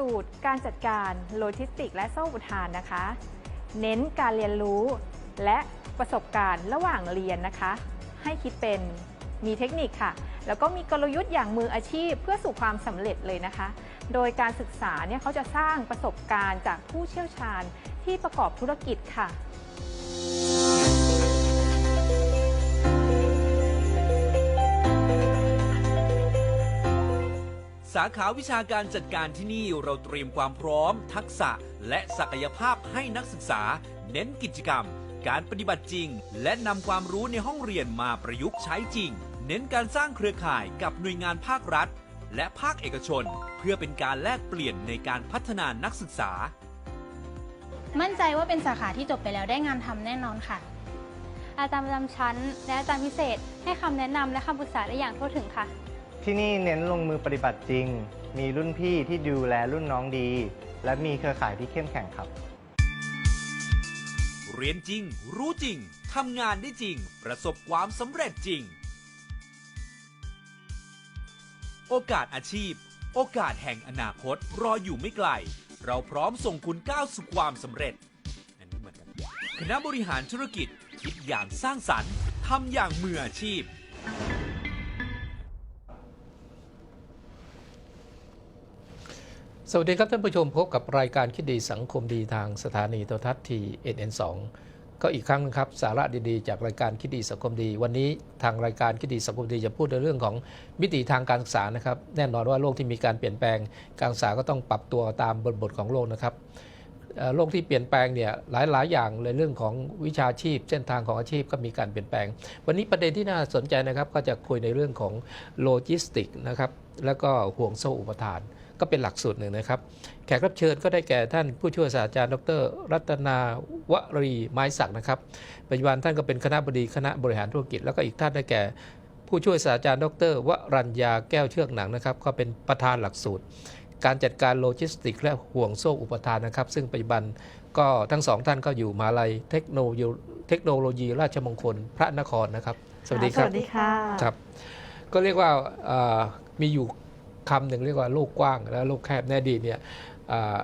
สูตร การจัดการโลจิสติก และโซ่อุทานนะคะ เน้นการเรียนรู้และประสบการณ์ระหว่างเรียนนะคะ ให้คิดเป็นมีเทคนิคค่ะ แล้วก็มีกลยุทธ์อย่างมืออาชีพเพื่อสู่ความสำเร็จเลยนะคะ โดยการศึกษาเนี่ยเขาจะสร้างประสบการณ์จากผู้เชี่ยวชาญที่ประกอบธุรกิจค่ะ สาขาวิชาการจัดการที่นี่เราเตรียมความพร้อม ทักษะ และศักยภาพให้นักศึกษา เน้นกิจกรรม การปฏิบัติจริง และนำความรู้ในห้องเรียนมาประยุกต์ใช้จริง เน้นการสร้างเครือข่ายกับหน่วยงานภาครัฐ และภาคเอกชน เพื่อเป็นการแลกเปลี่ยนในการพัฒนานักศึกษา มั่นใจว่าเป็นสาขาที่จบไปแล้วได้งานทำแน่นอนค่ะ อาจารย์ประจำชั้น และอาจารย์พิเศษ ให้คำแนะนำและคำปรึกษาได้อย่างทั่วถึงค่ะ ที่นี่เน้นลงมือปฏิบัติจริง มีรุ่นพี่ที่ดูแลรุ่นน้องดี และมีเครือข่ายที่เข้มแข็งครับ เรียนจริง รู้จริง ทำงานได้จริง ประสบความสำเร็จจริง โอกาสอาชีพ โอกาสแห่งอนาคตรออยู่ไม่ไกล เราพร้อมส่งคุณก้าวสู่ความสำเร็จอันนี้เหมือนกันคณะบริหารธุรกิจ คิดอย่างสร้างสรรค์ทำอย่างมืออาชีพ สวัสดีครับท่านผู้ชมพบกับรายการคิดดีสังคมดีทางสถานีโทรทัศน์ที NN2 ก็อีกครั้งนะครับสาระดีๆ จากรายการคิดดีสังคมดี วันนี้ทางรายการคิดดีสังคมดีจะพูดในเรื่องของมิติทางการศึกษานะครับ แน่นอนว่าโลกที่มีการเปลี่ยนแปลงการศึกษาก็ต้องปรับตัวตามบริบทของโลกนะครับโลกที่เปลี่ยนแปลงเนี่ยหลายๆ อย่างในเรื่องของวิชาชีพ เส้นทางของอาชีพก็มีการเปลี่ยนแปลง วันนี้ประเด็นที่น่าสนใจนะครับก็จะคุยในเรื่องของโลจิสติกนะครับแล้วก็ห่วงโซ่อุปทาน ก็เป็นหลักสูตรหนึ่งนะครับ แขกรับเชิญก็ได้แก่ท่านผู้ช่วยศาสตราจารย์ ดร รัตนาวรีไม้ศักดิ์นะครับ ปัจจุบันท่านก็เป็นคณะบดีคณะบริหารธุรกิจ แล้วก็อีกท่านได้แก่ผู้ช่วยศาสตราจารย์ดรวรัญญาแก้วเชือกหนังนะครับ ก็เป็นประธานหลักสูตร การจัดการโลจิสติก และห่วงโซ่อุปทานนะครับ ซึ่งปัจจุบันก็ทั้งสองท่านก็อยู่มหาลัยเทคโนโลยีเทคโนโลยีราชมงคลพระนครนะครับ สวัสดีครับ สวัสดีค่ะครับ ก็เรียกว่าเอ่อมีอยู่ คำหนึ่งเรียกว่าโลกกว้างและโลกแคบในอดีตเนี่ยเอ่อ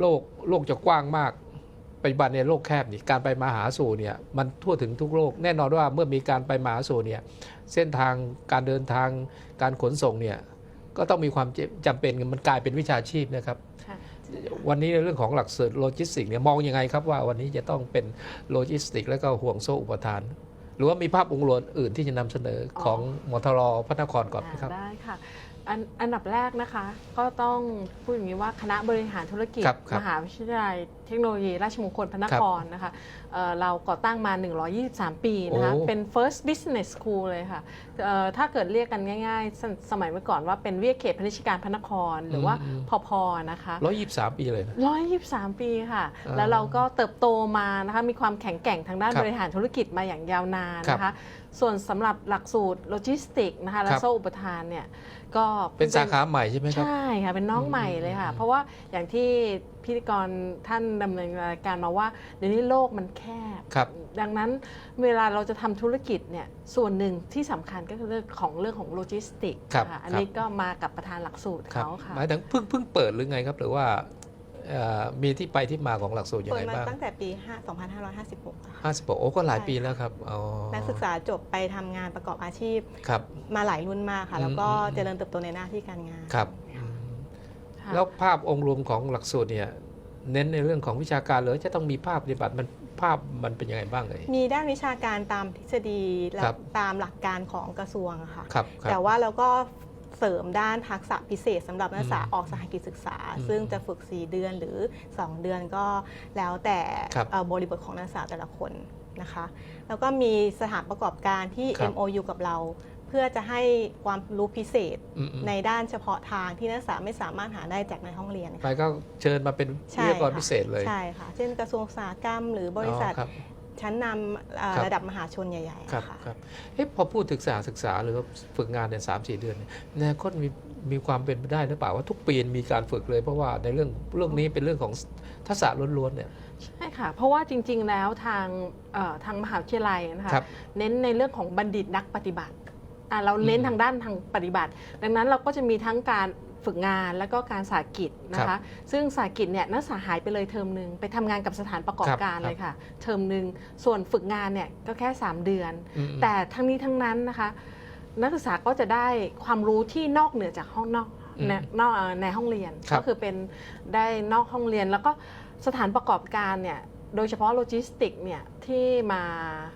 โลกโลกจะกว้างมากปัจจุบันเนี่ยโลกแคบนี่การไปมาหาสู่เนี่ยมันทั่วถึงทุกโลกแน่นอนว่าเมื่อมีการไปมาหาสู่เนี่ยเส้นทางการเดินทางการขนส่งเนี่ยก็ต้องมีความจำเป็นมันกลายเป็นวิชาชีพนะครับค่ะวันนี้ในเรื่องของหลักสูตรโลจิสติกเนี่ยมองยังไงครับว่าวันนี้จะต้องเป็นโลจิสติก และก็ห่วงโซ่อุปทาน หรือว่ามีภาพองค์รวมอื่นที่จะนำเสนอของมทรพระนครก่อนไหมครับได้ค่ะ อันอันดับแรกนะคะ ก็ต้องพูดอย่างนี้ว่าคณะบริหารธุรกิจ ครับครับมหาวิทยาลัยเทคโนโลยี ราชมงคลพระนครนะคะเอ่อเราก่อตั้งมา 123 ปีนะคะ โอ้ เป็น first business school เลยค่ะเอ่อถ้าเกิดเรียกกันง่ายๆสมสมัยเมื่อก่อนว่าเป็นวิทยาเขตพนิชการพระนคร หรือว่าอืมพอพนะคะ ร้อยยี่สามปีเลยนะ123ปีค่ะ อ่าแล้วเราก็เติบโตมานะคะ มีความแข็งแกร่งทางด้านครับบริหารธุรกิจมาอย่างยาวนานครับนะคะ ส่วนสำหรับหลักสูตรโลจิสติกนะคะและครับโซ่อุปทานเนี่ยก็เป็นสาขาใหม่ใช่ไหมครับ ใช่ค่ะ เป็นน้องอืมใหม่เลยค่ะอืมเพราะว่าอย่างที่พิธีกรท่านดำเนินรายการมาว่าเดี๋ยวนี้โลกมันแคบครับดังนั้นเวลาเราจะทำธุรกิจเนี่ยส่วนหนึ่งที่สำคัญก็คือเรื่องของเรื่องของโลจิสติกครับค่ะอันครับนี้ก็มากับประธานหลักสูตรครับเขาค่ะหมายถึงเพิ่งเพิ่งเปิดหรือไงครับหรือว่าเอ่อ มีที่ไปที่มาของหลักสูตรยังเปิไงดมาบ้างตั้งแต่ปี5 2556ค่ะห้าสิบโอ้ก็หลายใช่ปีแล้วครับอ๋อนักศึกษาจบไปทำงานประกอบอาชีพครับมาหลายรุ่นมากค่ะ แล้วก็อืมอืมเจริญเติบโตในหน้าที่การงานครับอืมค่ะแล้วภาพองค์รวมของหลักสูตรเนี่ยเน้นในเรื่องของวิชาการเลยจะต้องมีภาพปฏิบัติมันภาพมันเป็นยังไงบ้างเลยมีด้านวิชาการตามทฤษฎีและครับตามหลักการของกระทรวงอะค่ะครับครับแต่ว่าเราก็ เสริมด้านทักษะพิเศษสำหรับนักศึกษาอืมออกสหกิจศึกษาอืมซึ่งจะฝึก 4 เดือนหรือ 2 เดือนก็แล้วแต่ครับเอ่อบริบทของนักศึกษาแต่ละคนนะคะแล้วก็มีสถานประกอบการที่ครับ MOU กับเรา เพื่อจะให้ความรู้พิเศษอืมอืมในด้านเฉพาะทางที่นักศึกษาไม่สามารถหาได้จากในห้องเรียนไปค่ะก็เชิญมาเป็นใช่วิทยากรค่ะพิเศษเลย ใช่ค่ะ เช่นกระทรวงอุตสาหกรรมหรือบริษัทอ๋อครับ ชั้นนำเอ่อครับระดับมหาชนใหญ่ๆครับอะค่ะครับเอ๊ะพอพูดถึงสถานศึกษาหรือว่าฝึกงานเนี่ยสามสี่เดือนเนี่ยในอนาคตมีมีความเป็นไปได้หรือเปล่าว่าทุกปีมีการฝึกเลย เพราะว่าในเรื่องเรื่องนี้เป็นเรื่องของทักษะล้วนๆเนี่ย ใช่ค่ะ เพราะว่าจริง ๆ แล้วทางเอ่อทางมหาวิทยาลัยนะคะครับ เน้นในเรื่องของบัณฑิตนักปฏิบัติอะเราเน้นอืมทางด้านทางปฏิบัติ ดังนั้นเราก็จะมีทั้งการ ฝึกงานแล้วก็การสาหกิจนะครัคะบซึ่งสาหกิจเนี่ยนักศึกษาหายไปเลยเทอมหนึ่งไปทำงานกับสถานประกอบครับการครับเลยค่ะ เทอมหนึ่งส่วนฝึกงานเนี่ยก็แค่ 3 เดือนอืมแต่ทั้งนี้ทั้งนั้นนะคะ นักศึกษาก็จะได้ความรู้ที่นอกเหนือจากห้องนอกอืมในนอกเอ่อในห้องเรียนครับก็คือเป็นได้นอกห้องเรียน แล้วก็สถานประกอบการเนี่ยโดยเฉพาะโลจิสติกเนี่ยที่มา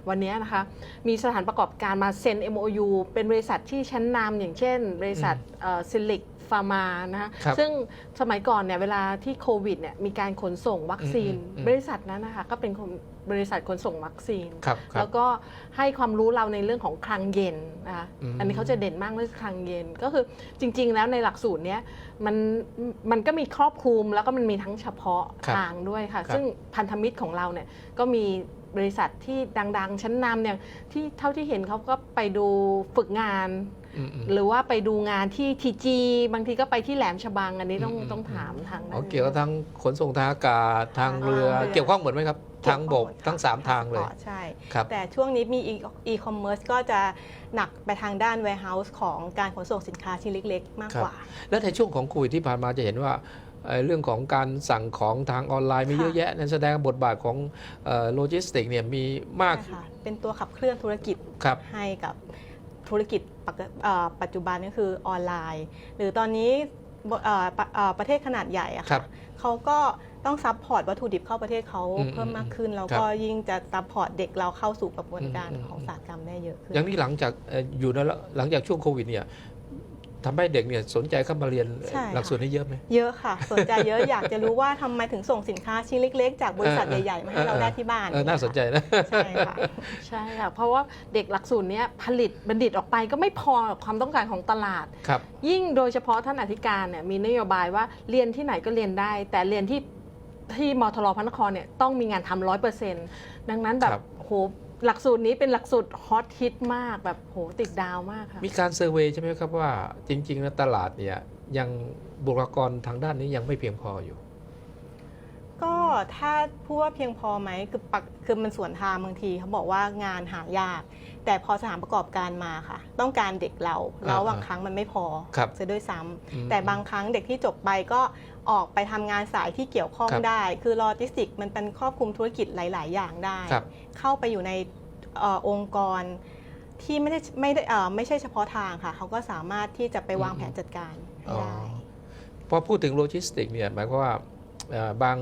วันนี้นะคะมีสถานประกอบการมาเซ็น MOU เป็นบริษัทที่ชั้นนำอย่างเช่น บริษัทซิลิก ฟาร์มานะคะครับซึ่งสมัยก่อนเนี่ยเวลาที่โควิดเนี่ยมีการขนส่งวัคซีนอืมอืมอืม บริษัทนั้นนะคะก็เป็นคนบริษัทขนส่งวัคซีน ครับครัแล้บ วก็ให้ความรู้เราในเรื่องของคลังเย็นนะคะอืม อันนี้เขาจะเด่นมากเรื่องคลังเย็น ก็คือจริง ๆ แล้วในหลักสูตรเนี้ยมันมันก็มีครอบคลุมแล้วก็มันมีทั้งเฉพาะครับทางด้วยค่ะครับซึ่งพันธมิตรของเราเนี่ยก็มีบริษัทที่ดัง ๆ ชั้นนำเนี่ยที่เท่าที่เห็นเขาก็ไปดูฝึกงานอืมอืม หรือว่าไปดูงานที่ทีจีบางทีก็ไปที่แหลมฉบังอันนี้ต้องอืมต้องถามทางอ๋อนั้นเกี่ยวกับทางขนส่งทางอากาศทางเรืออ่าเกี่ยวข้องหมดไหมครับทางบกทั้งสามทางเลยอ๋อใช่ครับแต่ช่วงนี้มีอีคอมเมิร์ซก็จะหนักไปทางด้าน warehouse ของการขนส่งสินค้าชิ้นเล็ก ๆ มากครับกว่า แล้วในช่วงของโควิดที่ผ่านมาจะเห็นว่าเอ่อเรื่องของการสั่งของทางออนไลน์มีค่ะเยอะแยะนั่นแสดงบทบาทของโลจิสติกเนี่ยมีมากใช่ค่ะเป็นตัวขับเคลื่อนธุรกิจครับให้กับ ธุรกิจปกเอ่อปัจจุบันก็คือออนไลน์ หรือตอนนี้บเอ่อปะเอ่อประเทศขนาดใหญ่อะครัค่ะบเขาก็ต้องซัพพอร์ตวัตถุดิบเข้าประเทศเขาอืมเพิ่มมากขึ้น แล้วครับก็ยิ่งจะซัพพอร์ตเด็กเราเข้าสู่กระบวนการอืมของอุตสาหกรรมได้เยอะขึ้นอย่างนี้หลังจากเอ่ออยู่ในหลังจากช่วงโควิดเนี่ย ทำให้เด็กเนี่ยสนใจเข้ามาเรียนใช่ค่ะ หลักสูตรนี้เยอะไหม เยอะค่ะ สนใจเยอะอยากจะรู้ว่าทำไมถึงส่งสินค้าชิ้นเล็ก ๆ จากบริษัทเออ ใหญ่ๆมาให้เราได้ที่บ้านเออน่าสนใจนะ ใช่ค่ะ ใช่ค่ะ เพราะว่าเด็กหลักสูตรเนี้ยผลิตบัณฑิตออกไปก็ไม่พอกับความต้องการของตลาด ครับ ยิ่งโดยเฉพาะท่านอธิการเนี่ยมีนโยบายว่าเรียนที่ไหนก็เรียนได้ แต่เรียนที่ที่มทรพระนครเนี่ยต้องมีงานทำร้อยเปอร์เซ็นต์ดังนั้นแบครับบ โห หลักสูตรนี้เป็นหลักสูตรฮอตฮิตมากแบบโหติดดาวมากค่ะ มีการเซอร์เวยใช่ไหมครับว่าจริงๆแล้วตลาดเนี่ยยังบุคลากรทางด้านนี้ยังไม่เพียงพออยู่ ก็ถ้าพูดว่าเพียงพอไหมคือปักคือมันส่วนทางบางทีเขาบอกว่างานหายาก แต่พอสถานประกอบการมาค่ะ ต้องการเด็กเราแล้วอ่าบางครั้งมันไม่พอครับจะด้วยซ้ำอืม แต่บางครั้งเด็กที่จบไปก็ ออกไปทำงานสายที่เกี่ยวข้องครับได้ คือโลจิสติกมันเป็นครอบคลุมธุรกิจหลาย ๆ อย่างได้ ครับเข้าไปอยู่ในเออองค์กรที่ไม่ได้ไม่ได้เอ่อไม่ใช่เฉพาะทางค่ะ เขาก็สามารถที่จะไปวางอืม แผนจัดการให้อ๋อได้ พอพูดถึงโลจิสติกเนี่ยหมายความว่าเอ่อบาง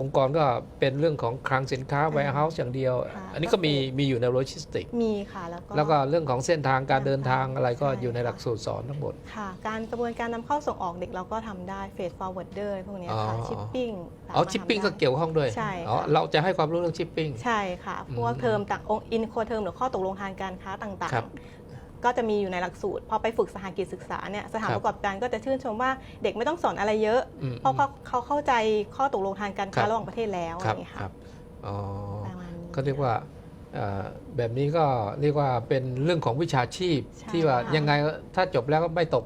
องค์กรก็เป็นเรื่องของคลังสินค้า warehouse อย่างเดียว ค่ะอันนี้ก็มีมีอยู่ในโลจิสติก มีค่ะแล้วก็ แล้วก็เรื่องของเส้นทางการเดินทางอะไรก็ใช่ อยู่ในหลักค่ะสูตรสอนทั้งหมด ค่ะ การกระบวนการนำเข้าส่งออกเด็กเราก็ทำได้เฟส forwarder พวกเนี้ยค่ะอ๋อ ชิปปิ้งอ๋อชิปปิ้งก็เกี่ยวข้องด้วยใช่อ๋อค่ะเราจะให้ความรู้เรื่องชิปปิ้ง ใช่ค่ะ พวกอืมเทอมต่างอินโคเทอมหรือข้อตกลงทางการค้าต่างครับ ๆ ก็จะมีอยู่ในหลักสูตร พอไปฝึกสหกิจศึกษาเนี่ยสถานครับประกอบการก็จะชื่นชมว่าเด็กไม่ต้องสอนอะไรเยอะอืมเพราะเขาเขาเข้าใจข้อตกลงทางการครัค้าบระหว่างประเทศแล้วอะคไรรับอย่างเงี้ยครัค่ะบอ๋อประมาณนี้ก็เรียกว่าเอ่อแบบนี้ก็เรียกว่าเป็นเรื่องของวิชาชีพใช่ที่ว่าค่ะยังไงถ้าจบแล้วก็ไม่ตก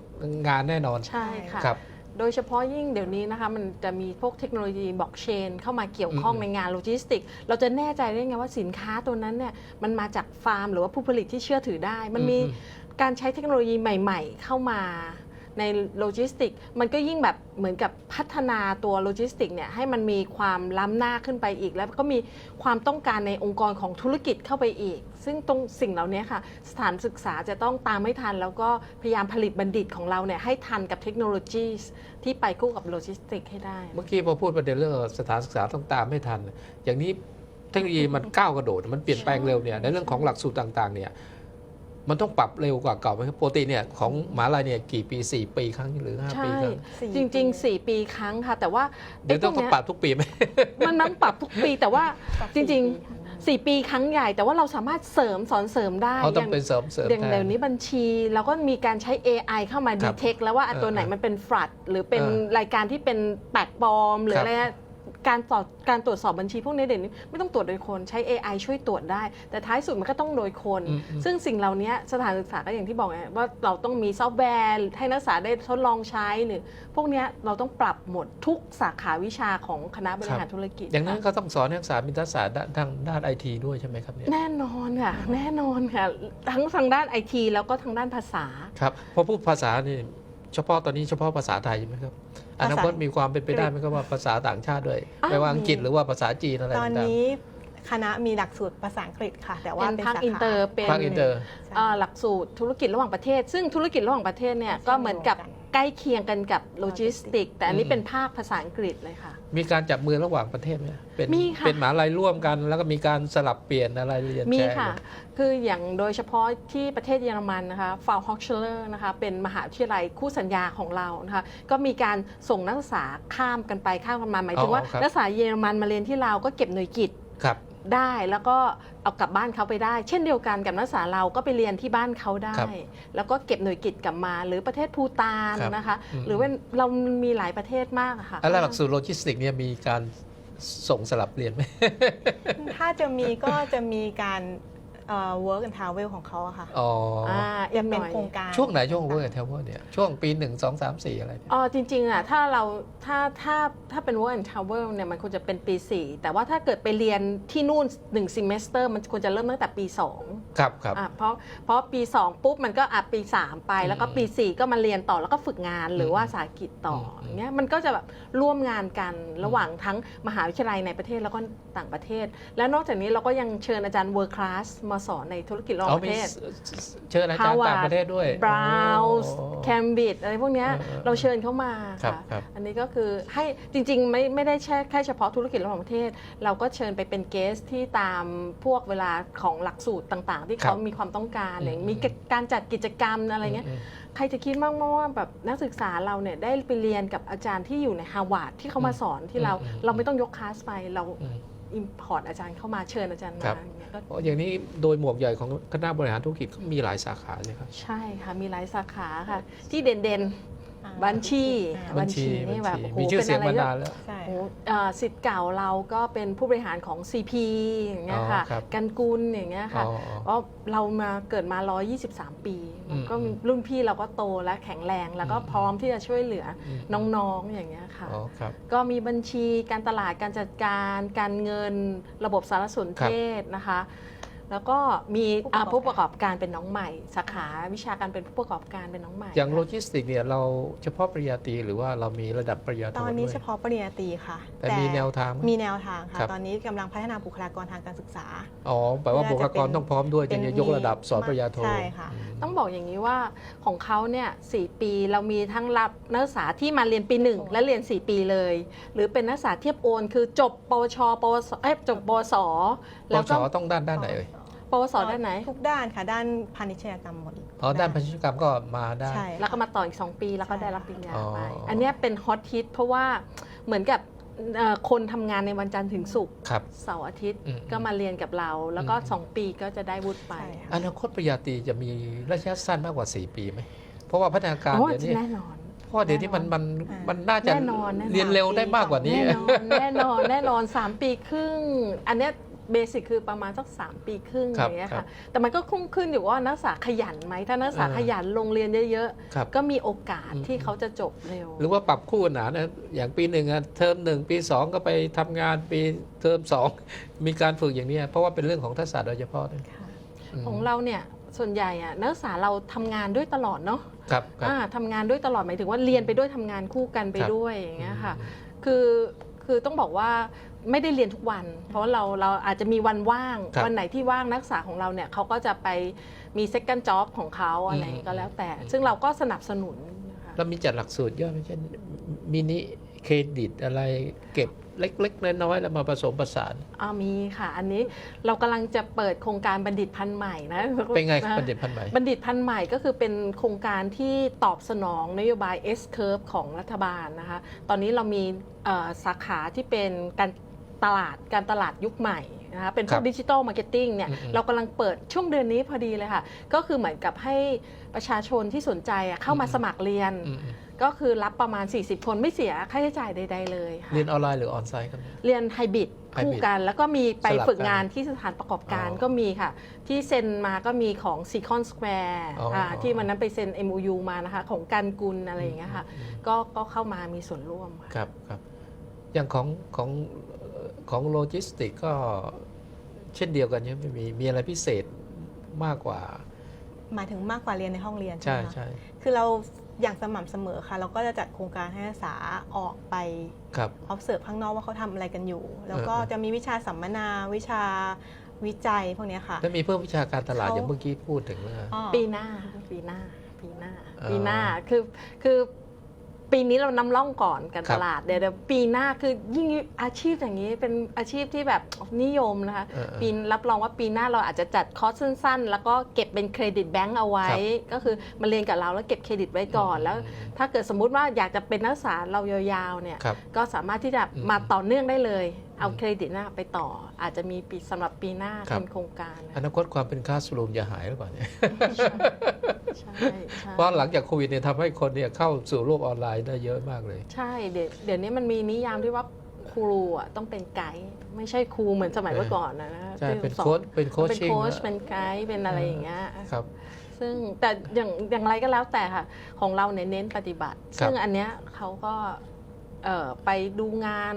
งานแน่นอนใช่ค่ะครับ โดยเฉพาะยิ่งเดี๋ยวนี้นะคะมันจะมีพวกเทคโนโลยีบล็อกเชนเข้ามาเกี่ยวข้องอืมในงานโลจิสติก เราจะแน่ใจได้ไงว่าสินค้าตัวนั้นเนี่ยมันมาจากฟาร์ม หรือว่าผู้ผลิตที่เชื่อถือได้ มันมีอืมการใช้เทคโนโลยีใหม่ ๆ เข้ามาในโลจิสติกมันก็ยิ่งแบบเหมือนกับพัฒนาตัวโลจิสติกเนี่ยให้มันมีความล้ำหน้าขึ้นไปอีก แล้วก็มีความต้องการในองค์กรของธุรกิจเข้าไปอีก ซึ่งตรงสิ่งเหล่านี้ค่ะ สถานศึกษาจะต้องตามให้ทัน แล้วก็พยายามผลิตบัณฑิตของเราเนี่ยให้ทันกับเทคโนโลยีที่ไปคู่กับโลจิสติกให้ได้ เมื่อกี้พอพูดประเด็นเรื่องสถานศึกษาต้องตามไม่ทัน อย่างนี้เทคโนโลยีมันก้าวกระโดด มันเปลี่ยนแปลงเร็วเนี่ยในเรื่องของหลักสูตรต่างๆเนี่ยมันต้องปรับเร็วกว่าเก่าไหมครับปกติเนี่ยของมหาลัยเนี่ยกี่ปี 4 ปีครั้งหรือ5ใช่ปีครั้งสี่จริงปีๆ4 ปีครั้งค่ะ แต่ว่าเดี๋ยวต้องไพวกนี้ปรับทุกปีไหมมันมันปรับทุกปีแต่ว่าปรับจสี่ริงปีครั้งๆ 4 ปีครั้งใหญ่แต่ว่าเราสามารถเสริมสอนเสริมได้เขาต้อย่างเป็นเสริมเสริมอย่างแทเดี๋ยวนนี้บัญชีเราก็มีการใช้ AI เข้ามาครัดีบเทคแล้วว่าอันเออตัวไหนเออมันเป็นฟรัดหรือเป็นเออรายการที่เป็นแปลกปลอมหรือครับอะไรนะ การตรวจการตรวจสอบบัญชีพวกนี้เดี๋ยวนี้ไม่ต้องตรวจโดยคนใช้ AI ช่วยตรวจได้ แต่ท้ายสุดมันก็ต้องโดยคนอืมอืมซึ่งสิ่งเหล่านี้สถานศึกษาก็อย่างที่บอกไงว่าเราต้องมีซอฟต์แวร์ ให้นักศึกษาได้ทดลองใช้หรือพวกเนี้ยเราต้องปรับหมดทุกสาขาวิชาของคณะบริหารธุรกิจ อย่างนั้นค่ะก็ต้องสอนนักศึกษามีทักษะด้านทางด้านไอทีด้วยใช่ไหมครับเนี่ยแน่นอนค่ะแน่นอนค่ะทั้งทางด้านไอทีแล้วก็ทางด้านภาษาครับพอพูดภาษานี่ เฉพาะตอนนี้เฉพาะภาษาไทยใช่ไหมครับอนาคตมีความเป็นไปได้ไหมครับว่าภาษาต่างชาติด้วยอ้าวไม่ว่าอังกฤษมีหรือว่าภาษาจีนอะไรตอนต่างนี้คณะมีหลักสูตรภาษาอังกฤษค่ะ แต่ว่าเป็นเป็นภาคสาอินเตอขาร์เป็นๆภาคอินเตอร์ใช่อ่าหลักสูตรธุรกิจระหว่างประเทศ ซึ่งธุรกิจระหว่างประเทศเนี่ยใช่ก็เหมือนกับ เชื่อมโยงกันใกล้เคียงกันกับโลจิสติก แต่อันนี้อืมเป็นภาคภาษาอังกฤษเลยค่ะ มีการจับมือระหว่างประเทศไหมเป็นมีค่ะ เป็นหมหาลัยร่วมกัน แล้วก็มีการสลับเปลี่ยนอะไรเรียนมีแชร์ ค่ะกันคืออย่างโดยเฉพาะที่ประเทศเยอรมันนะคะฟาวฮอกเชลเลอร์นะคะ เป็นมหาวิทยาลัยคู่สัญญาของเรานะคะ ก็มีการส่งนักศึกษาข้ามกันไปข้ามกันมา หมายถึงว่าอ๋อครับ นักศึกษาเยอรมันมาเรียนที่เราก็เก็บหน่วยกิต ครับ ได้แล้วก็เอากลับบ้านเขาไปได้ เช่นเดียวกันกับนักศึกษาเราก็ไปเรียนที่บ้านเขาได้ ครับแล้วก็เก็บหน่วยกิตกลับมาหรือประเทศภูตานครับนะคะ อืม หรือว่าเรามีหลายประเทศมากอะค่ะ แล้วหลักสูตรโลจิสติกเนี่ยมีการส่งสลับเรียนไหม ถ้าจะมีก็จะมีการ เอ่อ work and travel ของเขาอะค่ะอ๋อออ่าจะอีกหเป็นน่อยโครงการช่วงไหนช่วงเวิร์กแทเวอร์เนี่ยช่วงปีหนึ่งสองสามสี่อะไรเนี่ยอ๋อจริงๆอะถ้าเราถ้าถ้าถ้าเป็น work and travel เนี่ยมันควรจะเป็นปี 4 แต่ว่าถ้าเกิดไปเรียนที่นู่น1 semester มันควรจะเริ่มตั้งแต่ปี 2ครับครับ อะเพราะเพราะปี 2 ปุ๊บมันก็อะปี 3 ไป แล้วก็ปี 4 ก็มาเรียนต่อแล้วก็ฝึกงานหรือว่าสาหกิจต่ออม อย่างเงี้ยมันก็จะแบบร่วมงานกันระหว่างทั้งมหาวิทยาลัยในประเทศแล้วก็ต่างประเทศ และนอกจากนี้เราก็ยังเชิญอาจารย์ world class มาสอนในธุรกิจระหว่างประเทศเชิญอาจารย์ต่างประเทศด้วยบราวส์โอ้แคมบริดอะไรพวกเนี้ยเออเออเราเชิญเข้ามาครับค่ะครับอันนี้ก็คือให้จริงๆไม่ไม่ได้แค่แค่เฉพาะธุรกิจระหว่างประเทศ เราก็เชิญไปเป็นเกสที่ตามพวกเวลาของหลักสูตรต่างๆ ที่เขามีความต้องการอย่างมีการจัดกิจกรรมอะไรเงี้ยมใครจะคิดบ้างว่าแบบนักศึกษาเราเนี่ยได้ไปเรียนกับอาจารย์ที่อยู่ในฮาวาดที่เขามาสอนที่เราอืมอืมเราไม่ต้องยกคลาสไปเราอืมอิมพอร์ตอาจารย์เข้ามาเชิญอาจารย์ครัมา บอย่างเงี้ยก็อ๋ออย่างนี้โดยหมวกใหญ่ของคณะบริหารธุรกิจก็มีหลายสาขาเลยครับ ใช่ค่ะ มีหลายสาขาค่ะ ที่เด่นอ่าๆ บัญชีอ่าบัญชีนี่แบบบัญโอ้ชีโหมีชื่อเสียงป็มานอะไรนานแล้ว ใช่โอ้โหเอ่อสิทธิ์เก่าเราก็เป็นผู้บริหารของ CP อย่างเงี้ยค่ะ อ๋อครับกันกุลอย่างเงี้ยค่ะอ๋อเพราะเรามาเกิดมา 123 ปี อืมก็มีรุ่นพี่เราก็โตและแข็งแรงแล้วก็อืมพร้อมที่จะช่วยเหลืออม น้องๆอย่างเงี้ยค่ะ อ๋อครับ ก็มีบัญชีการตลาดการจัดการ การเงินระบบสารสนเทศนะคะ แล้วก็มีอ่าผู้ผู้ปประระกกออบบกาการรเป็นน้องใหม่ สาขาวิชาการเป็นผู้ประกอบการเป็นน้องใหม่อย่างค่ะโลจิสติกเนี่ยเราเฉพาะปริญญาตรีหรือว่าเรามีระดับปริญญาโทตอนนี้ด้วยเฉพาะปริญญาตรีค่ะแต่มีแนวทางไหมมีแนวทางครัค่ะบตอนนี้กำลังพัฒนาบุคลากรทางการศึกษา อ๋อแปลว่าบุคลากรต้องพร้อมด้วยเป็จึงนจะยกระดับสอนปริญญาโทใช่ค่ะ อืม ต้องบอกอย่างนี้ว่าของเขาเนี่ยสปีเรามีทั้งรับนักศึกษาที่มาเรียนปีหนึ่งและเรียน 4 ปีเลย หรือเป็นนักศึกษาเทียบโอนคือจบปวชปวสเอ้ยจบปวสปแล้วชก็ต้องด้านด้านไหนเอ่ย ปวสด้านไหน ทุกด้านค่ะ ด้านพาณิชยกรรมหมดอ๋อด้านพันธุกรรมก็มาได้ ใช่ แล้วก็มาต่ออีก 2 ปีแล้วก็ได้รับปริญญาอ๋อไปอันเนี้ยเป็นฮอตฮิตเพราะว่าเหมือนกับเอ่อคนทำงานในวันจันทร์ถึงศุกร์ครับ เสาร์อาทิตย์อืมก็มาเรียนกับเรา แล้วก็ อืม 2 ปีก็จะได้วุฒิไป ใช่ค่ะ อนาคตปริญญาตรีจะมีระยะสั้นมากกว่า 4 ปีไหม เพราะว่าพัฒนาการโอ้เดี๋ยวนี้แน่นอน เพราะเดี๋ยวนี้มันมันอ่ามั มันน่าจะแน่นอนแน่นอน เรียนเร็วได้มากกว่านี้ แน่นอนแน่นอนแน่นอนสามปีครึ่ง อันเนี้ย เบสิกคือประมาณสักสามปีครึ่งครัอบย่างเงี้ยครัค่ะ บแต่มันก็คุ้มขึ้นอยู่ว่านักศึกษาขยันไหม ถ้านักศึกษาเออขยันลงเรียนเยอะครับ ๆ ก็มีโอกาสอืมที่เขาจะจบเร็ว หรือว่าปรับคู่ขนานนะอย่างปีหนึ่งอะเทอมหนึ่งปีสองก็ไปทำงานปีเทอมสอง มีการฝึกอย่างเนี้ยเพราะว่าเป็นเรื่องของทักษะโดยเฉพาะด้วยมของเราเนี่ยส่วนใหญ่อะนักศึกษาเราทำงานด้วยตลอดเนาะครับครับ อ่าทำงานด้วยตลอดหมายถึงว่าเรียนไปด้วยทำงานคู่กันไปครับ ด้วยอย่างเงี้ยค่ะอืมคือ คือต้องบอกว่าไม่ได้เรียนทุกวัน เพราะเราเราอาจจะมีวันว่าง ครับวันไหนที่ว่างนักศึกษาของเราเนี่ยเขาก็จะไปมี second job ของเขาอะไรอืม ก็แล้วแต่อืมซึ่งเราก็สนับสนุนนะคะ แล้วมีจัดหลักสูตรย่อยไม่ใช่มินิเครดิตอะไรเก็บ เล็ก ๆ น้อยๆแล้วมาผสมผสานอ่ามีค่ะ อันนี้เรากำลังจะเปิดโครงการบัณฑิตพันธุ์ใหม่นะเป็นไงครับะประเด็นพันใหม่บัณฑิตพันธุ์ใหม่ก็คือเป็นโครงการที่ตอบสนองนโยบาย S curve ของรัฐบาลนะคะ ตอนนี้เรามีเอ่อสาขาที่เป็นการตลาดการตลาดยุคใหม่ นะคะเป็นพครัวกบดิจิ t a ลมาร์เก็ตติ้งเนี่ยอืมๆเรากำลังเปิดช่วงเดือนนี้พอดีเลยค่ะ ก็คือเหมือนกับให้ประชาชนที่สนใจอะเข้ามาอืมสมัครเรียนอืมก็คือรับประมาณ 40 คนไม่เสียค่าใช้จ่ายใด ๆ เลยค่ะๆเรียนออนไลน์หรือออนไซต์ครับ เรียนไฮบริดไฮบริดคู่กันแล้วก็มีไปสลับฝึกกันงานที่สถานประกอบการอ๋อก็มีค่ะ ที่เซ็นมาก็มีของ Seacon Square อ๋ออ่าที่วันนั้นไปเซ็น MOU มานะคะ ของการกุลอะไรอย่างเงี้ยค่ะอืมก็ก็เข้ามามีส่วนร่วมค่ะครับครับอย่างของของเอ่อ ของโลจิสติกก็เช่นเดียวกันใช่ไหมมีมีอะไรพิเศษมากกว่า หมายถึงมากกว่าเรียนในห้องเรียนใช่ใช่ไหมคะใช่คือเราอย่างสม่ำเสมอค่ะ เราก็จะจัดโครงการให้นักศึกษาออกไป ครับ observe ข้างนอกว่าเขาทำอะไรกันอยู่ แล้วก็เออเออ จะมีวิชาสัมมนาวิชาวิจัยพวกเนี้ยค่ะ แล้วมีเพิ่มวิชาการตลาดเขา อย่างเมื่อกี้พูดถึงนะอ้อปีหน้าปีหน้าปีหน้าอ๋อปีหน้า คือคือ ปีนี้เรานำร่องก่อนการครัตบลาดเดี๋ยวเดี๋ยวปีหน้าคือยิ่งอาชีพอย่างนี้เป็นอาชีพที่แบบนิยมนะคะเออเออปีรับรองว่าปีหน้าเราอาจจะจัดคอร์สสั้น ๆ แล้วก็เก็บเป็นเครดิตแบงก์เอาไว้ครับก็คือมาเรียนกับเราแล้วเก็บเครดิตไว้ก่อนแล้ว ถ้าเกิดสมมุติว่าอยากจะเป็นนักศึกษาเรายาวๆเนี่ยครับก็สามารถที่จะอืมมาต่อเนื่องได้เลย เอาอืมเครดิตหน้าไปต่อ อาจจะมีปีสำหรับปีหน้าครับ เป็นโครงการนะอนาคตความเป็นคลาสรูมจะหายหรือเปล่าเนี่ย ใช่ใช่เพราะหลังจากโควิดเนี่ยทำให้คนเนี่ยเข้าสู่โลกออนไลน์ได้เยอะมากเลย ใช่เดี๋ยวเดี๋ยวนี้มันมีนิยามที่ว่าครูอะต้องเป็นไกด์ไม่ใช่ครูเหมือนสมัยเออเมื่อก่อนนะนะใช่ ที่เป็นสอโค้ชเป็นโค้ชเป็นชิ่งโค้ชนะเป็นไกด์เป็นอะไรอย่างเงี้ย ครับ ซึ่งแต่อย่างอย่างไรก็แล้วแต่ค่ะ ของเราเนี่ยเน้นปฏิบัติ ครับซึ่งอันเนี้ยเขาก็เอ่อไปดูงาน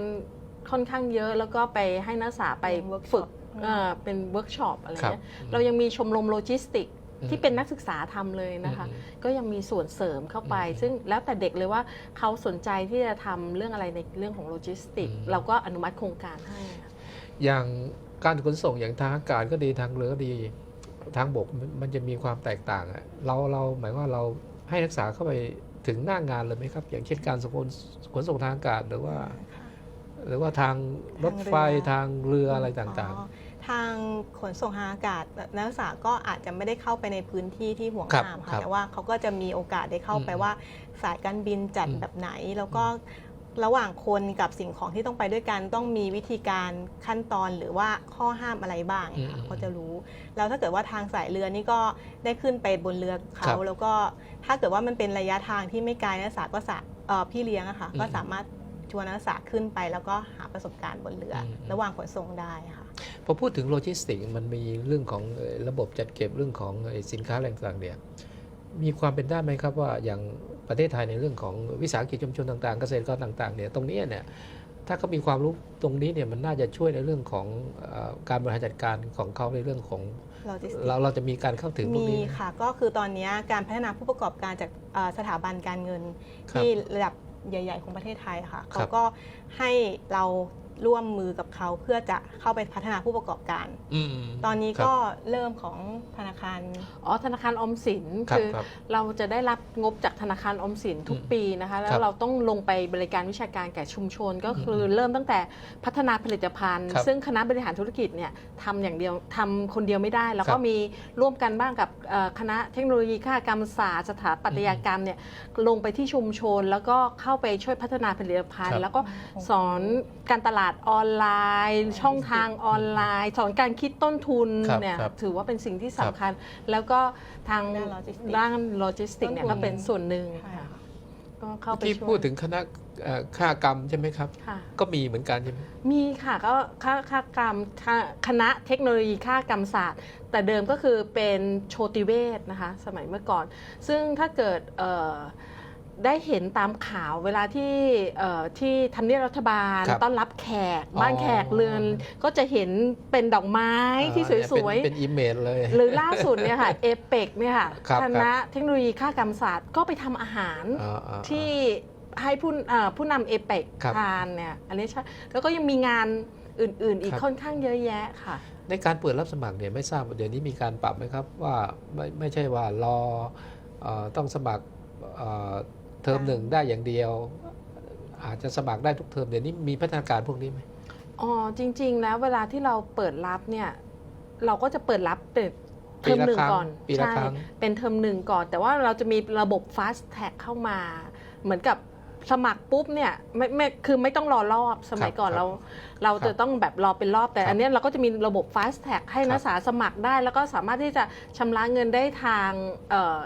ค่อนข้างเยอะ แล้วก็ไปให้นักศึกษาไปเป็น workshop ฝึกอืมเอ่อเป็นเวิร์กช็อปอะไรครับเงี้ยเรายังมีชมรมโลจิสติกอืมที่เป็นนักศึกษาทำเลยนะคะอืมก็ยังมีส่วนเสริมเข้าไปอืมซึ่งแล้วแต่เด็กเลยว่าเขาสนใจที่จะทำเรื่องอะไรในเรื่องของโลจิสติกอืมเราก็อนุมัติโครงการให้ อย่างการขนส่งอย่างทางอากาศก็ดีทางเรือก็ดีทางบกมันมันจะมีความแตกต่างอะเราเราหมายว่าเราให้นักศึกษาเข้าไปถึงหน้างานเลยไหมครับ อย่างเช่นการส่งขนขนส่งทางอากาศหรือว่า หรือว่าทางรถไฟทางเรืออะไรต่างอ๋อทางขนส่งทางอากาศนักศึกษาก็อาจจะไม่ได้เข้าไปในพื้นที่ที่ห่วงครับห้ามครัค่ะบแต่ว่าเขาก็จะมีโอกาสได้เข้าไปอืมว่าสายการบินจัดอืมแบบไหนแล้วก็ระหว่างคนกับสิ่งของที่ต้องไปด้วยกัน ต้องมีวิธีการขั้นตอนหรือว่าข้อห้ามอะไรบ้างอืมค่ะเขาจะรู้ แล้วถ้าเกิดว่าทางสายเรือนี่ก็ได้ขึ้นไปบนเรือครัเขาบแล้วก็ถ้าเกิดว่ามันเป็นระยะทางที่ไม่ไกลนักศึกษาก็สาเอ่อพี่เลี้ยงอะค่ะอืมก็สามารถ ชวนนักศึกษาขึ้นไป แล้วก็หาประสบการณ์บนเรืออมระหว่างขนส่งได้ค่ะๆพอพูดถึงโลจิสติกมันมีเรื่องของเอ่อระบบจัดเก็บเรื่องของเอ่อสินค้าแรงต่างๆเนี่ยมีความเป็นได้ไหมครับว่าอย่างประเทศไทยในเรื่องของวิสาหกิจชุมชนต่างๆ เกษตรกรต่างๆเนี่ยตรงเนี้ยเนี่ยถ้าเขามีความรู้ตรงนี้เนี่ยมันน่าจะช่วยในเรื่องของเอ่อการบริหารจัดการของเขาในเรื่องของ Logistics เราเราจะมีการเข้าถึงพวกมีนี้ไหมค่ะ ก็คือตอนนี้การพัฒนาผู้ประกอบการจากเอ่อสถาบันการเงินครับที่ระดับ ใหญ่ ๆ ของประเทศไทยค่ะครัเขาบก็ให้เรา ร่วมมือกับเขาเพื่อจะเข้าไปพัฒนาผู้ประกอบการ อืม ตอนนี้ครับก็เริ่มของธนาคาร อ๋อธนาคารออมสินครับคือครับเราจะได้รับงบจากธนาคารออมสินทุกอืมปีนะคะ แล้ครัวบเราต้องลงไปบริการวิชาการแก่ชุมชน ก็คืออเริ่มตั้งแต่พัฒนาผลิตภัณฑ์ ครับซึ่งคณะบริหารธุรกิจเนี่ยทำอย่างเดียวทำคนเดียวไม่ได้ แล้วครัก็บมีร่วมกันบ้างกับเอ่อคณะเทคโนโลยีข้ากรรมศาสตร์สถาปัตยกรรมเนี่ยลงไปที่ชุมชน แล้วก็เข้าไปช่วยพัฒนาผลิตภัณครัฑ์ บ แล้วก็สอนการตลาดออนไลน์ ช่องทางออนไลน์ สอนการคิดต้นทุนครับเนี่ยครับถือว่าเป็นสิ่งที่ครัสำบคัญ แล้วก็ทางด้าน logistics ด้านโลจิสติกเนี่ยต้นทุนก็เป็นส่วนหนึ่งใช่ค่ะค่ะก็เข้าไปที่ช่วยพูดถึงคณะเอ่อค่ากรรมใช่ไหมครับ ค่ะ ก็มีเหมือนกันใช่ไหม มีค่ะก็ค่าค่ากรรมค่าคณะเทคโนโลยีค่ากรรมศาสตร์ แต่เดิมก็คือเป็นโชติเวศนะคะ สมัยเมื่อก่อน ซึ่งถ้าเกิดเอ่อ ได้เห็นตามข่าวเวลาที่เอ่อที่ทำเนียบรัฐบาล ครับต้อนรับแขกอ๋อบ้านแขกเรือน ก็จะเห็นเป็นดอกไม้ที่สวยเป็นเป็นอิมเมจเลยๆหรือล่าสุดเนี่ยค่ะเอเปกเนี่ยค่ะครับ คณะเทคโนโลยีค่ากรรมศาสตร์ก็ไปทำอาหารอ่าอ่า ที่ให้ผู้เอ่อผู้นำเอเปกครับทานเนี่ยอันนี้ใช่แล้วก็ยังมีงานอื่นๆ อีกครับ ค่อนข้างเยอะแยะค่ะ ในการเปิดรับสมัครเนี่ยไม่ทราบว่าเดี๋ยวนี้มีการปรับไหมครับว่าไม่ไม่ใช่ว่ารอเอ่อต้องสมัครเอ่อ เทอมหนึ่งได้อย่างเดียว อาจจะสมัครได้ทุกเทอมเดี๋ยวนี้มีพัฒนาการพวกนี้ไหมอ๋อจริง ๆ แล้วเวลาที่เราเปิดรับเนี่ยเราก็จะเปิดรับเป็นเทปีอมละหนึ่งครั้งก่อนปีละใช่ครั้งเป็นเทอมหนึ่งก่อน แต่ว่าเราจะมีระบบ fast tag เข้ามา เหมือนกับสมัครปุ๊บเนี่ยไม่ไม่คือไม่ต้องรอรอบสมัยก่อนครับเรา เราครับจะต้องแบบรอเป็นรอบแต่ครับอันเนี้ยเราก็จะมีระบบ fast tag ให้ครับนักศึกษาสมัครได้ แล้วก็สามารถที่จะชำระเงินได้ทางเอ่อ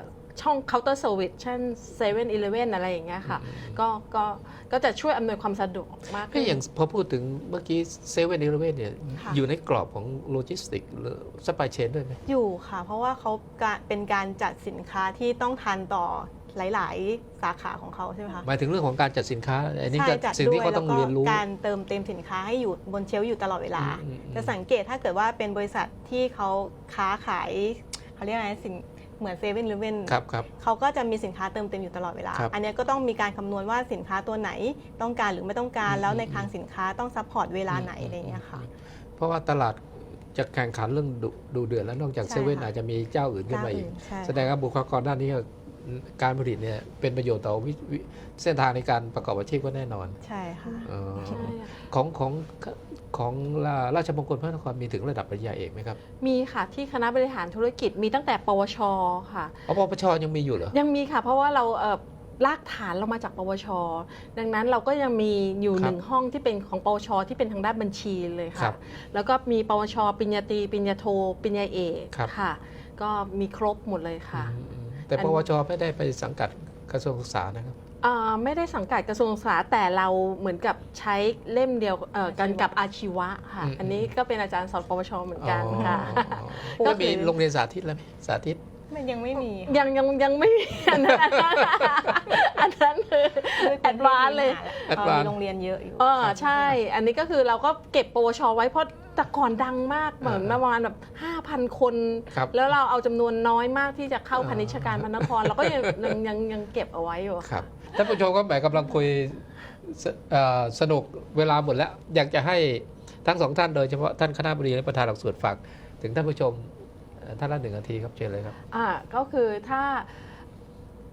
ช่อง counter service เช่น7 e เ e ่ e ออะไรอย่างเงี้ยค่ะ ก็ก็ก็จะช่วยอำนวยความสะดวกมากก็ขึ้นอย่างพอพูดถึงเมื่อกี้เซเว่นอีเลเว่นเนี่ยค่ะ อยู่ในกรอบของโลจิสติกหรือสปายเชนด้วยไหม อยู่ค่ะ เพราะว่าเขาการเป็นการจัดสินค้าที่ต้องทันต่อหลาย ๆ สาขาของเขาใช่ไหมคะหมายถึงเรื่องของการจัดสินค้า อันนี้ใช่ก็จัดสิ่งด้วที่ยเขาแล้ต้อวงก็เรียนรู้ การเติมเต็มสินค้าให้อยู่บนเชลฟ์อยู่ตลอดเวลา อืมอืมจะสังเกตถ้าเกิดว่าเป็นบริษัทที่เขาค้าขายเขาเรียกอะไรสิน เหมือนเซเว่นหรือเว่นครับครับ เขาก็จะมีสินค้าเติมเต็มอยู่ตลอดเวลา ครับอันเนี้ยก็ต้องมีการคำนวณว่าสินค้าตัวไหนต้องการหรือไม่ต้องการอืมแล้วในอืมคลังสินค้าต้องซัพพอร์ตเวลาไหนอะไรอย่างเงี้ยค่ะ เพราะว่าตลาดจะแข่งขันเรื่องดุดูเดือดแล้วนอกจากใช่เซเว่นค่ะ อาจจะมีเจ้าอื่นขึ้นมาอีกเจ้าอื่นใช่แสดงว่าบุคลากรด้านนี้ก็การผลิตเนี่ยเป็นประโยชน์ต่อวิวิเส้นทางในการประกอบอาชีพก็แน่นอนใช่ค่ะ เออใช่ค่ะของของ ของราชมงคลพระนครมีถึงระดับปริญญาเอกไหมครับ มีค่ะที่คณะบริหารธุรกิจมีตั้งแต่ ปวช ค่ะอ๋อปปชยังมีอยู่เหรอ ยังมีค่ะ เพราะว่าเราเอ่อรากฐานเรามาจาก ปวช ดังนั้นเราก็ยังมีอยู่ครับหนึ่งห้องที่เป็นของ ปวช ที่เป็นทางด้านบัญชีเลยครัค่ะ บแล้วก็มี ปวชปริญญาตรีปริญญาโทปริญญาเอกครับ ค่ะ ก็มีครบหมดเลยค่ะ อืมอืมแต่อัน ปวชไม่ได้ไปสังกัดกระทรวงศึกษานะครับ อ่าไม่ได้สังกัดกระทรวงศึกษาแต่เราเหมือนกับใช้เล่มเดียวเอ่อกันกับอาชีวะค่ะ อืม อันนี้ก็เป็นอาจารย์สอนปวชเหมือนกันค่ะอ๋อก็ก็มีคือโรงเรียนสาธิตแล้วไหมสาธิต มันยังไม่มียังยังยังไม่มีอันนั้นอันนั้นคือแอดวานซ์เลยเออ Advance มีโรงเรียนเยอะอยู่ เออใช่ อันนี้ก็คือเราก็เก็บปวชไว้เพราะแต่ก่อนดังมากเหมือนอ่าประมาณแบบ 5,000 คน ครับแล้วเราเอาจำนวนน้อยมากที่จะเข้าอ่า พาณิชยการพระนครเราก็ยังยังยังยังเก็บเอาไว้อยู่ ครับท่านผู้ชมก็แหมกำลังคุยสเอ่อสนุกเวลาหมดแล้ว อยากจะให้ทั้งสองท่านโดยเฉพาะท่านคณะบดีและประธานหลักสูตรฝากถึงท่านผู้ชมเอ่อ ท่านละหนึ่งนาทีครับเชิญเลยครับอ่าก็คือถ้า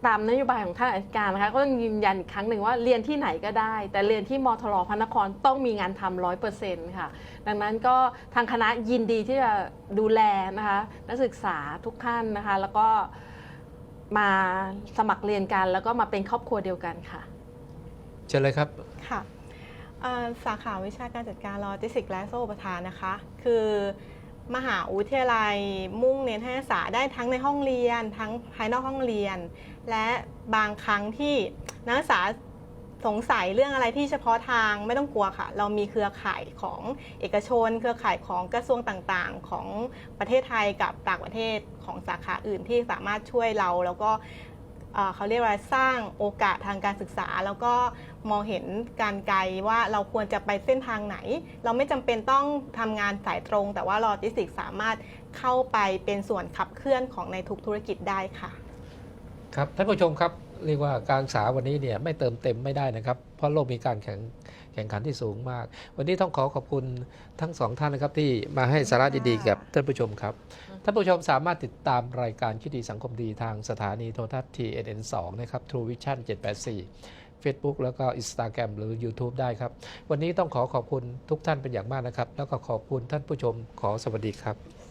ตามนโยบายของท่านอธิการนะคะก็ต้องยืนยันอีกครั้งหนึ่งว่าเรียนที่ไหนก็ได้ แต่เรียนที่มทรพระนครต้องมีงานทำร้อยเปอร์เซ็นต์ค่ะ ดังนั้นก็ทางคณะยินดีที่จะดูแลนะคะนักศึกษาทุกท่านนะคะ แล้วก็มาสมัครเรียนกันแล้วก็มาเป็นครอบครัวเดียวกันค่ะ เชิญเลยครับค่ะเอ่อสาขาวิชาการจัดการโลจิสติกส์และโซ่อุปทานนะคะ คือ มหาวิทยาลัยมุ่งเน้นให้นักศึกษาได้ทั้งในห้องเรียน ทั้งภายนอกห้องเรียน และบางครั้งที่นักศึกษาสงสัยเรื่องอะไรที่เฉพาะทางไม่ต้องกลัวค่ะ เรามีเครือข่ายของเอกชน เครือข่ายของกระทรวงต่างๆ ของประเทศไทยกับต่างประเทศของสาขาอื่นที่สามารถช่วยเราแล้วก็ เขาเรียกว่าสร้างโอกาสทางการศึกษา แล้วก็มองเห็นการไกลว่าเราควรจะไปเส้นทางไหน เราไม่จำเป็นต้องทำงานสายตรง แต่ว่าโลจิสติกสามารถเข้าไปเป็นส่วนขับเคลื่อนของในทุกธุรกิจได้ค่ะ ครับท่านผู้ชมครับ เรียกว่าการศึกษาวันนี้เนี่ยไม่เติมเต็มไม่ได้นะครับ เพราะโลกมีการแข่งแข่งขันที่สูงมาก วันนี้ต้องขอขอบคุณทั้งสองท่านนะครับ ที่มาให้สาระดีๆกับท่านผู้ชมครับ ท่านผู้ชมสามารถติดตามรายการคิดดีสังคมดีทางสถานีโทรทัศน์ TNN 2 นะครับ True Vision 784 Facebook แล้วก็ Instagram หรือ YouTube ได้ครับ วันนี้ต้องขอขอบคุณทุกท่านเป็นอย่างมากนะครับ แล้วก็ขอบคุณท่านผู้ชมขอสวัสดีครับ